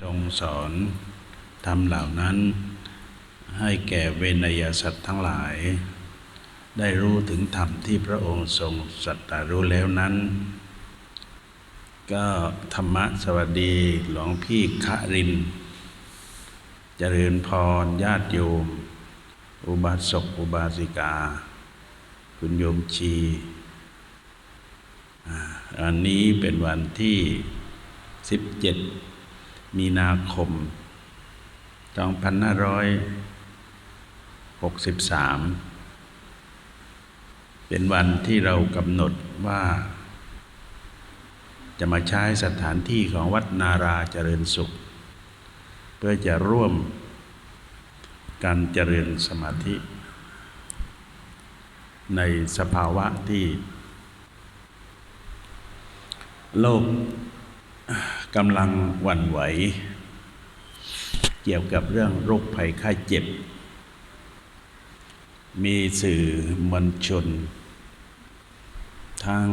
ทรงสอนทำเหล่านั้น ให้แก่เวนยสัตว์ทั้งหลาย ได้รู้ถึงธรรมที่พระองค์ทรงสัตตารู้แล้วนั้น ก็ธรรมะสวัสดีหลวงพี่คะรินเจริญพรญาติโยม อุบาสกอุบาสิกา คุณโยมชีอันนี้เป็นวันที่ 17 มีนาคม 2563 เป็นวันที่เรากำหนดว่า จะมาใช้สถานที่ของวัดนาราเจริญสุข เพื่อจะร่วมการเจริญสมาธิ ในสภาวะที่ โลก กำลังหวั่นไหว เกี่ยวกับเรื่องโรคภัยไข้เจ็บ มีสื่อมวลชน ทาง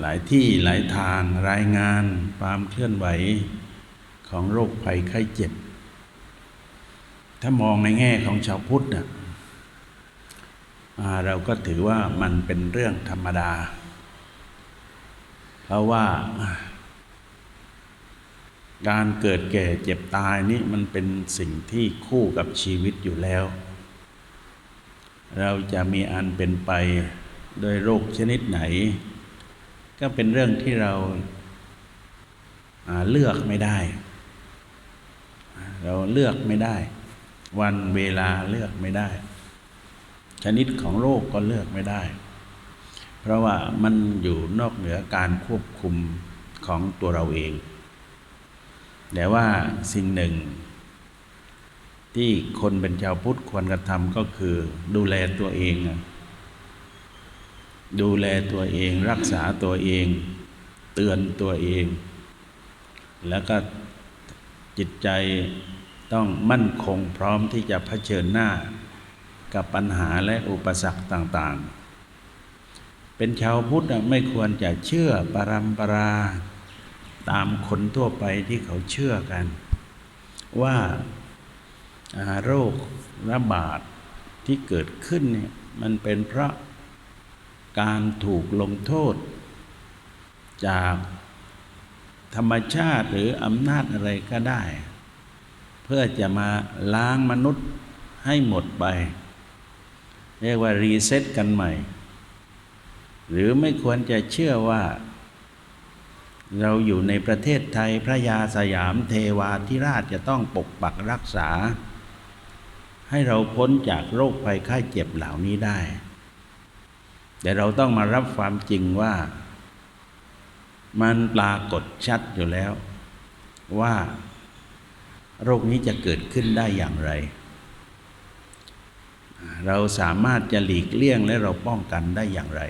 หลายที่หลายทางรายงานความเคลื่อนไหวของโรคภัยไข้เจ็บ ถ้ามองในแง่ของชาวพุทธน่ะอ่าเราก็ถือว่ามันเป็นเรื่องธรรมดา เพราะว่า การเกิดแก่เจ็บตายนี่มันเป็นสิ่งที่คู่กับชีวิตอยู่แล้ว เราจะมีอันเป็นไปโดยโรคชนิดไหน ก็เป็นเรื่องที่เราเลือกไม่ได้ เราเลือกไม่ได้ วันเวลาเลือกไม่ได้ ชนิดของโรคก็เลือกไม่ได้ เพราะว่ามันอยู่นอกเหนือการควบคุมของตัวเราเอง แต่ว่าสิ่งหนึ่ง ที่คนเป็นชาวพุทธควรกระทำก็คือ ดูแลตัวเอง ดูแลตัวเองรักษาตัวเอง เตือนตัวเอง แล้วก็จิตใจต้องมั่นคงพร้อมที่จะเผชิญหน้า กับปัญหาและอุปสรรคต่าง ๆ เป็นชาวพุทธไม่ควรจะเชื่อปรำปรา ตามคนทั่วไปที่เขาเชื่อกัน ว่าโรคระบาดที่เกิดขึ้นเนี่ยมันเป็นเพราะการถูกลงโทษ จากธรรมชาติหรืออำนาจอะไรก็ได้ เพื่อจะมาล้างมนุษย์ให้หมดไป เรียกว่ารีเซ็ตกันใหม่ หรือไม่ควรจะเชื่อว่า เราอยู่ในประเทศไทยพระยาสยามเทวาธิราชจะต้องปกปักรักษา ให้เราพ้นจากโรคภัยไข้เจ็บเหล่านี้ได้ แต่เราต้องมารับความจริงว่า มันปรากฏชัดอยู่แล้ว ว่า โรคนี้จะเกิดขึ้นได้อย่างไร เราสามารถจะหลีกเลี่ยงและเราป้องกันได้อย่างไร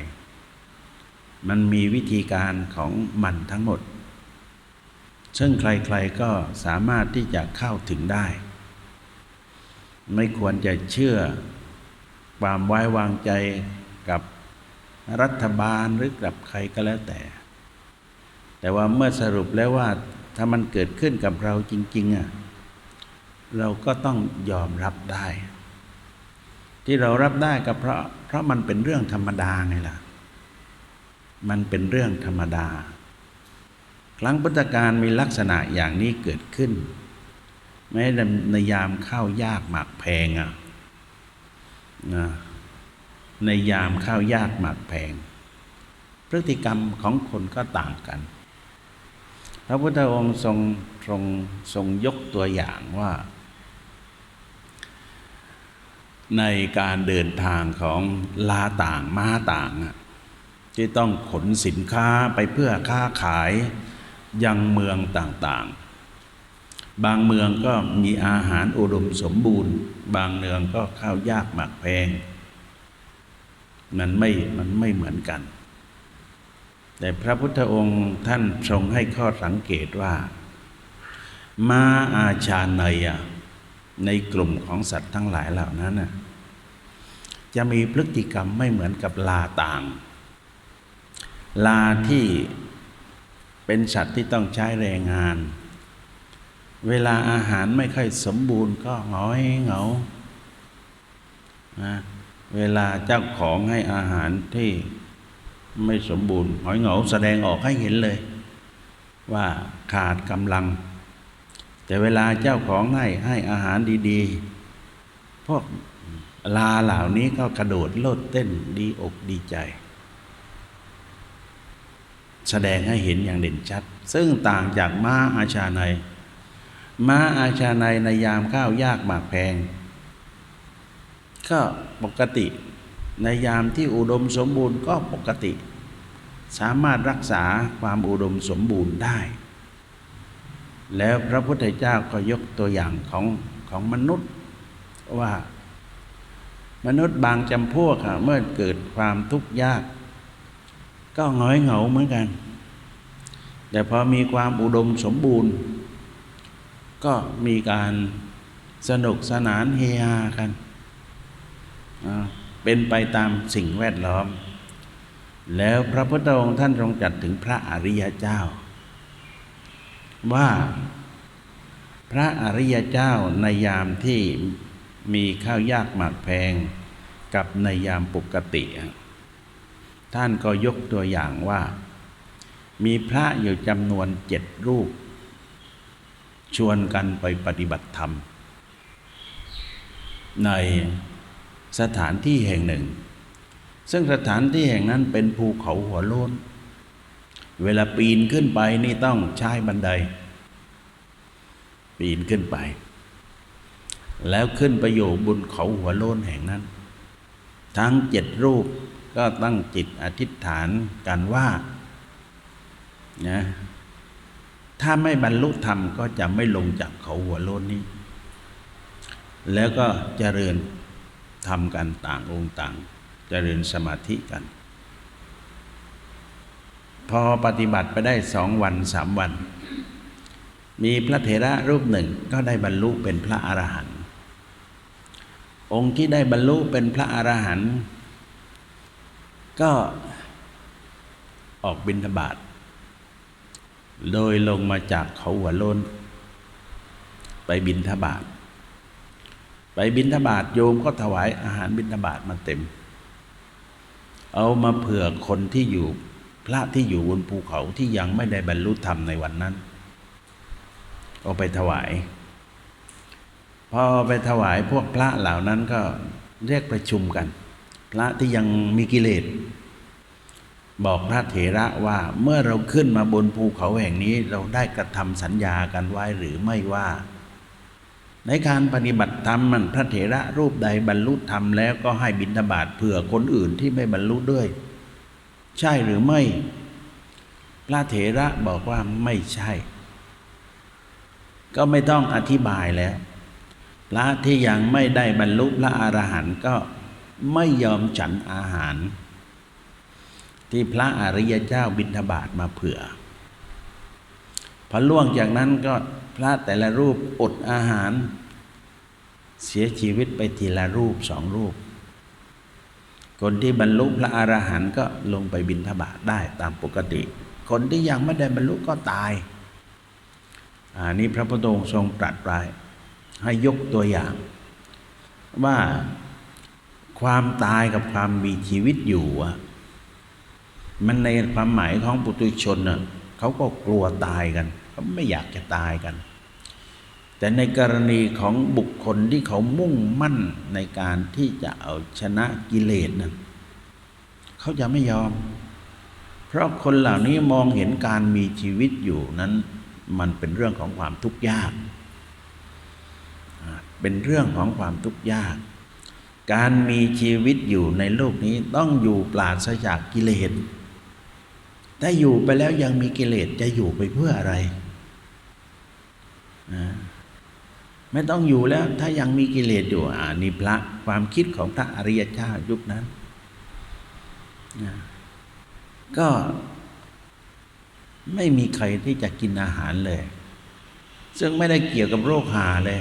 มันมีวิธีการของมันทั้งหมด ซึ่งใครๆก็สามารถที่จะเข้าถึงได้ ไม่ควรจะเชื่อความไว้วางใจกับรัฐบาลหรือกับใครก็แล้วแต่ แต่ว่าเมื่อสรุปแล้วว่าถ้ามันเกิดขึ้นกับเราจริงๆอะเราก็ต้องยอมรับได้ ที่เรารับได้ก็เพราะเพราะมันเป็นเรื่องธรรมดาไงล่ะ มันเป็นเรื่องธรรมดา ครั้งพุทธกาลมีลักษณะอย่างนี้เกิดขึ้น แม้ในยามข้าวยากหมากแพงอะนะในยามข้าวยากหมากแพง พฤติกรรมของคนก็ต่างกัน พระพุทธองค์ทรงทรงทรงยกตัวอย่างว่า ในการเดินทางของลาต่างมาต่างอะ ที่ต้องขนสินค้าไปเพื่อค้าขายยังเมืองต่างๆ บางเมืองก็มีอาหารอุดมสมบูรณ์ บางเมืองก็ข้าวยากหมากแพง มันไม่ มันไม่เหมือนกัน แต่พระพุทธองค์ท่านทรงให้ข้อสังเกตว่า มาอาชาเนยในกลุ่มของสัตว์ทั้งหลายเหล่านั้นจะมีพฤติกรรมไม่เหมือนกับลาต่าง ลาที่เป็นสัตว์ที่ต้องใช้แรงงาน เวลาอาหารไม่ค่อยสมบูรณ์ก็หงอยเหงาเวลาเจ้าของให้อาหารที่ไม่สมบูรณ์หงอยเหงาแสดงออกให้เห็นเลย ว่าขาดกำลัง แต่เวลาเจ้าของให้ให้อาหารดีๆ พวกลาเหล่านี้ก็กระโดดโลดเต้นดีอกดีใจ แสดงให้เห็นอย่างเด่นชัด ซึ่งต่างจากม้าอาชาในม้าอาชาในในยามข้าวยากหมากแพง ก็ปกติในยามที่อุดมสมบูรณ์ก็ปกติ สามารถรักษาความอุดมสมบูรณ์ได้ แล้วพระพุทธเจ้าก็ยกตัวอย่างของของมนุษย์ว่ามนุษย์บางจำพวกอะเมื่อเกิดความทุกข์ยาก ก็หงอยเหงาเหมือนกัน แต่พอมีความอุดมสมบูรณ์ ก็มีการสนุกสนานเฮฮากัน เป็นไปตามสิ่งแวดล้อม แล้วพระพุทธองค์ท่านทรงจัดถึงพระอริยเจ้า ว่าพระอริยเจ้าในยามที่มีข้าวยากหมากแพงกับในยามปกติ ท่านก็ยกตัวอย่างว่า มีพระอยู่จำนวนเจ็ดรูป ชวนกันไปปฏิบัติธรรม ในสถานที่แห่งหนึ่ง ซึ่งสถานที่แห่งนั้นเป็นภูเขาหัวโล้น เวลาปีนขึ้นไปนี่ต้องใช้บันได ปีนขึ้นไป แล้วขึ้นไปอยู่บนเขาหัวโล้นแห่งนั้น ทั้งเจ็ดรูป ก็ตั้งจิตอธิษฐานกันว่านะถ้าไม่บรรลุธรรมก็จะไม่ลงจากเขาหัวโล้นนี้ แล้วก็เจริญทำกันต่างองค์ต่าง เจริญสมาธิกัน พอปฏิบัติไปได้สองวันสามวัน มีพระเถระรูปหนึ่งก็ได้บรรลุเป็นพระอรหันต์องค์ที่ได้บรรลุเป็นพระอรหันต์ ก็ออกบิณฑบาตโดยลงมาจากเขาหัวโล้นไปบิณฑบาตไปบิณฑบาตโยมก็ถวายอาหารบิณฑบาตมาเต็ม เอามาเผื่อคนที่อยู่พระที่อยู่บนภูเขาที่ยังไม่ได้บรรลุธรรมในวันนั้น เอาไปถวาย พอไปถวายพวกพระเหล่านั้นก็เรียกประชุมกัน พระที่ยังมีกิเลส บอกพระเถระว่าเมื่อเราขึ้นมาบนภูเขาแห่งนี้เราได้กระทำสัญญากันไว้หรือไม่ว่า ในการปฏิบัติธรรมมันพระเถระรูปใดบรรลุธรรมแล้วก็ให้บิณฑบาตเผื่อคนอื่นที่ไม่บรรลุด้วย ใช่หรือไม่ พระเถระบอกว่าไม่ใช่ ก็ไม่ต้องอธิบายแล้วพระที่ยังไม่ได้บรรลุพระอรหันต์ก็ ไม่ยอมฉันอาหาร ที่พระอริยเจ้าบิณฑบาตมาเผื่อพอล่วงจากนั้นก็พระแต่ละรูปอดอาหาร เสียชีวิตไปทีละรูปสองรูป คนที่บรรลุพระอรหันต์ก็ลงไปบิณฑบาตได้ตามปกติ คนที่ยังไม่ได้บรรลุก็ตายอันนี้พระพุทธองค์ทรงตรัสไว้ให้ยกตัวอย่าง ว่า ความตายกับความมีชีวิตอยู่อะมันในความหมายของปุถุชนน่ะเขาก็กลัวตายกันเขาไม่อยากจะตายกัน แต่ในกรณีของบุคคลที่เขามุ่งมั่นในการที่จะเอาชนะกิเลสนั้นเขาจะไม่ยอม เพราะคนเหล่านี้มองเห็นการมีชีวิตอยู่นั้น มันเป็นเรื่องของความทุกข์ยาก เป็นเรื่องของความทุกข์ยาก การมีชีวิตอยู่ในโลกนี้ต้องอยู่ปราศจากกิเลสถ้าอยู่ไปแล้วยังมีกิเลสจะอยู่ไปเพื่ออะไรนะไม่ต้องอยู่แล้วถ้ายังมีกิเลสอยู่อ่านี่พระความคิดของพระอริยเจ้ายุคนั้นนะก็ไม่มีใครที่จะกินอาหารเลย ซึ่งไม่ได้เกี่ยวกับโรคหาเลย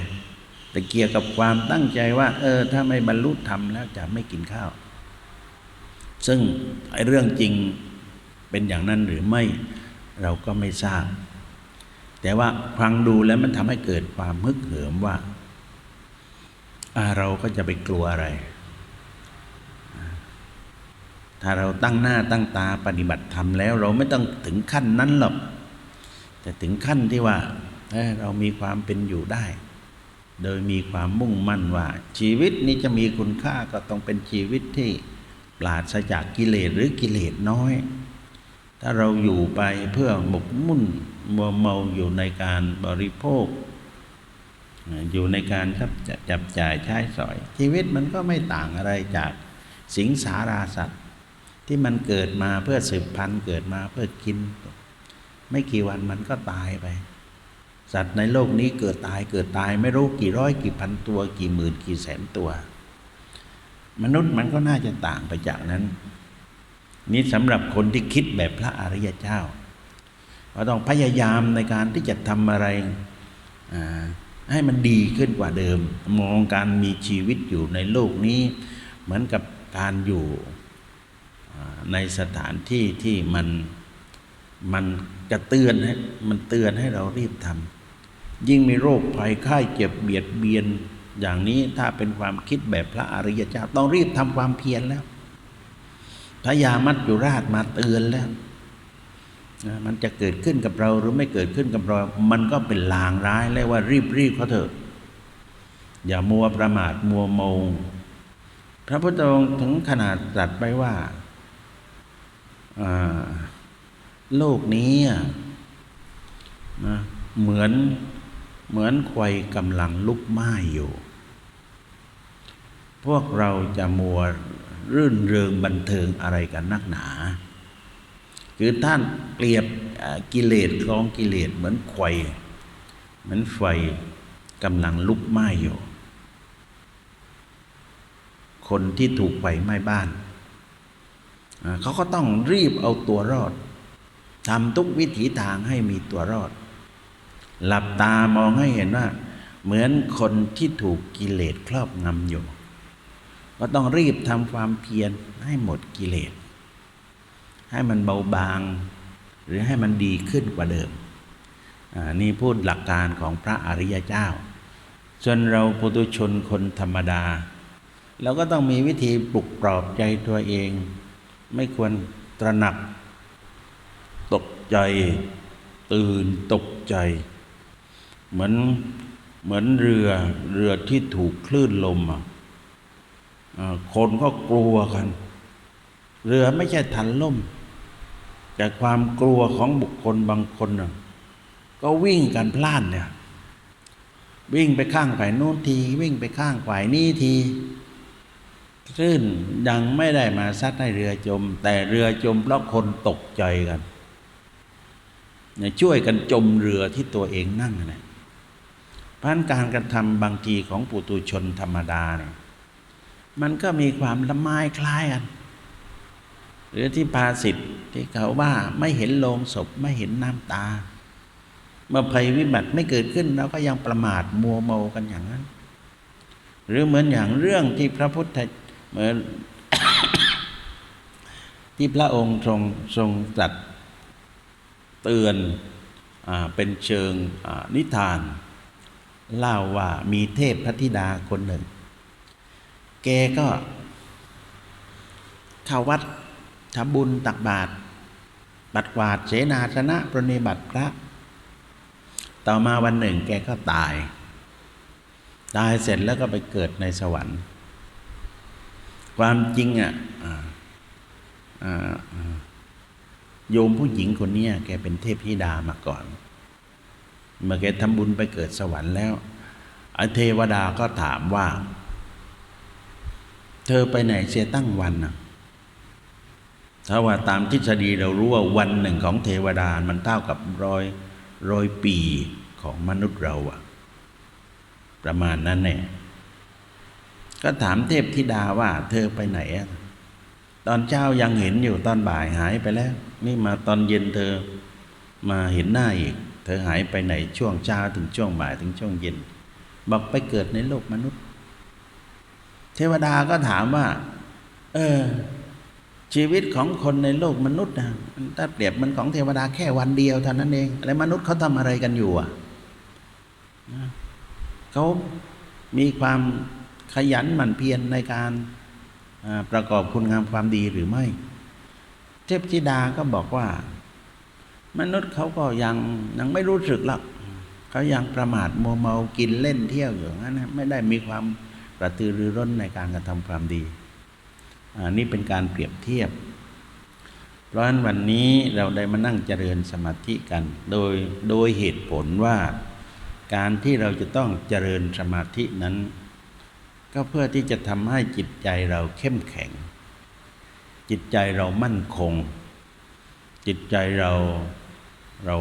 แต่เกี่ยวกับความตั้งใจว่า เออ ถ้าไม่บรรลุธรรมแล้วจะไม่กินข้าว ซึ่งไอ้เรื่องจริงเป็นอย่างนั้นหรือไม่เราก็ไม่ทราบ แต่ว่าฟังดูแล้วมันทำให้เกิดความฮึกเหิมว่าอาเราก็จะไปกลัวอะไร ถ้าเราตั้งหน้าตั้งตาปฏิบัติธรรมแล้ว เราไม่ต้องถึงขั้นนั้นหรอก แต่ถึงขั้นที่ว่าเอ้ยเรามีความเป็นอยู่ได้ โดยมีความมุ่งมั่นว่า ชีวิตนี้จะมีคุณค่าก็ต้องเป็นชีวิตที่ปราศจากกิเลสหรือกิเลสน้อย ถ้าเราอยู่ไปเพื่อหมกมุ่นมัวเมาอยู่ในการบริโภค อยู่ในการครับจ,จับจ่ายใช้สอย ชีวิตมันก็ไม่ต่างอะไรจากสิงสาราสัตว์ ที่มันเกิดมาเพื่อสืบพันธุ์เกิดมาเพื่อกิน ไม่กี่วันมันก็ตายไป สัตว์ในโลกนี้เกิดตายเกิดตายไม่รู้กี่ร้อยกี่พันตัว กี่หมื่นกี่แสนตัว มนุษย์มันก็น่าจะต่างไปจากนั้น นี่สำหรับคนที่คิดแบบพระอริยเจ้าเราต้องพยายามในการที่จะทำอะไรให้มันดีขึ้นกว่าเดิม มองการมีชีวิตอยู่ในโลกนี้ เหมือนกับการอยู่ในสถานที่ที่มันมันกระเตือนให้มันเตือนให้เรารีบทำ ยิ่งมีโรคภัยไข้เจ็บเบียดเบียน อย่างนี้ถ้าเป็นความคิดแบบพระอริยเจ้าต้องรีบทำความเพียรแล้วพระยามัจจุราชมาเตือนแล้วนะมันจะเกิดขึ้นกับเราหรือไม่เกิดขึ้นกับเรา มันก็เป็นลางร้ายแล้วว่ารีบรีบเขาเถอะ อย่ามัวประมาทมัวเมาพระพุทธองค์ถึงขนาดตรัสไปว่าโลกนี้นะเหมือน เหมือนไฟกำลังลุกไหม้อยู่ พวกเราจะมัวรื่นเริงบันเทิงอะไรกันนักหนา คือท่านเปรียบกิเลสคลองกิเลสเหมือนไฟเหมือนไฟกำลังลุกไหม้อยู่ คนที่ถูกไฟไหม้บ้าน เขาก็ต้องรีบเอาตัวรอดทำทุกวิถีทางให้มีตัวรอด หลับตามองให้เห็นว่า เหมือนคนที่ถูกกิเลสครอบงำอยู่ ก็ต้องรีบทำความเพียรให้หมดกิเลส ให้มันเบาบาง หรือให้มันดีขึ้นกว่าเดิม นี่พูดหลักการของพระอริยเจ้า ส่วนเราปุถุชนคนธรรมดาเราก็ต้องมีวิธีปลุกปลอบใจตัวเอง ไม่ควรตระหนัก ตกใจ ตื่นตกใจ เหมือนเหมือนเรือเรือที่ถูกคลื่นลมอะคนก็กลัวกัน เรือไม่ใช่ทันล่ม แต่ความกลัวของบุคคลบางคนน่ะก็วิ่งกันพล่านเนี่ย วิ่งไปข้างฝ่ายโน้นที วิ่งไปข้างฝ่ายนี้ทีคลื่นยังไม่ได้มาซัดให้เรือจม แต่เรือจมเพราะคนตกใจกันช่วยกันจมเรือที่ตัวเองนั่งนะ เพราะฉะนั้นการกระทำบางทีของปุตุชนธรรมดาเนี่ยมันก็มีความละไม้คล้ายกัน หรือที่ภาษิตที่เขาว่าไม่เห็นโลงศพไม่เห็นน้ำตา เมื่อภัยวิบัติไม่เกิดขึ้นเราก็ยังประมาทมัวเมากันอย่างนั้น หรือเหมือนอย่างเรื่องที่พระพุทธเหมือนที่พระองค์ทรงทรงตรัสเตือนอเป็นเชิงนิทาน เล่าว่ามีเทพพระธิดาคนหนึ่ง แกก็เข้าวัดทำบุญตักบาตรบัดกวาดเสนาสนะปรนิบัติพระ ต่อมาวันหนึ่งแกก็ตาย ตายเสร็จแล้วก็ไปเกิดในสวรรค์ ความจริงอะโยมผู้หญิงคนนี้แกเป็นเทพธิดามาก่อน เมื่อแกทำบุญไปเกิดสวรรค์แล้วอเทวดาก็ถามว่า เธอไปไหนเสียตั้งวันนะถ้าว่าตามทฤษฎีเรารู้ว่าวันหนึ่งของเทวดามันเท่ากับร้อยร้อยปีของมนุษย์เราอะประมาณนั้นแน่ก็ถามเทพธิดาว่า เธอไปไหนอะตอนเช้ายังเห็นอยู่ตอนบ่ายหายไปแล้ว นี่มาตอนเย็นเธอมาเห็นหน้าอีก เธอหายไปไหนช่วงเช้าถึงช่วงบ่ายถึงช่วงเย็น บอกไปเกิดในโลกมนุษย์ เทวดาก็ถามว่า เออ ชีวิตของคนในโลกมนุษย์นะมันถ้าเปรียบมันของเทวดาแค่วันเดียวเท่านั้นเองแล้วมนุษย์เขาทำอะไรกันอยู่อะนะเขามีความขยันหมั่นเพียรในการประกอบคุณงามความดีหรือไม่ เทพธิดาก็บอกว่า มนุษย์เขาก็ยังยังไม่รู้สึกหรอกเขายังประมาทมัวเมากินเล่นเที่ยวอยู่งนั้นนะไม่ได้มีความกระตือรือร้นในการกระทำความดีอ่านี่เป็นการเปรียบเทียบ เพราะฉะนั้นวันนี้เราได้มานั่งเจริญสมาธิกัน โดยโดยเหตุผลว่าการที่เราจะต้องเจริญสมาธินั้น ก็เพื่อที่จะทำให้จิตใจเราเข้มแข็ง จิตใจเรามั่นคง จิตใจเรา เรา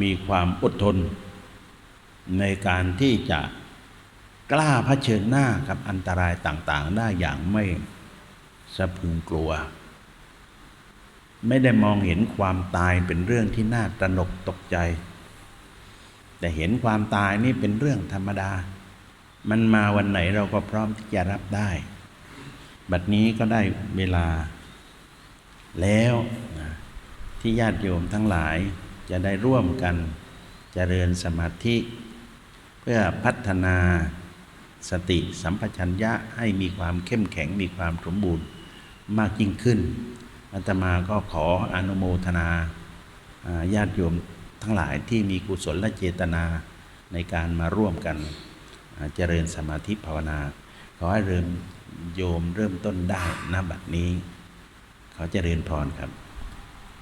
มีความอดทน ในการที่จะกล้าเผชิญหน้ากับอันตรายต่าง ๆ ได้อย่างไม่สะพึงกลัว ไม่ได้มองเห็นความตายเป็นเรื่องที่น่าตระหนกตกใจ แต่เห็นความตายนี่เป็นเรื่องธรรมดา มันมาวันไหนเราก็พร้อมที่จะรับได้ บัดนี้ก็ได้เวลาแล้ว ที่ญาติโยมทั้งหลายจะได้ร่วมกันเจริญสมาธิ เพื่อพัฒนาสติสัมปชัญญะให้มีความเข้มแข็งมีความสมบูรณ์มากยิ่งขึ้นอาตมาก็ขออนุโมทนาญาติโยมทั้งหลายที่มีกุศลและเจตนาในการมาร่วมกันเจริญสมาธิภาวนา ขอให้เริ่มโยมเริ่มต้นได้ณบัดนี้ ขอเจริญพรครับ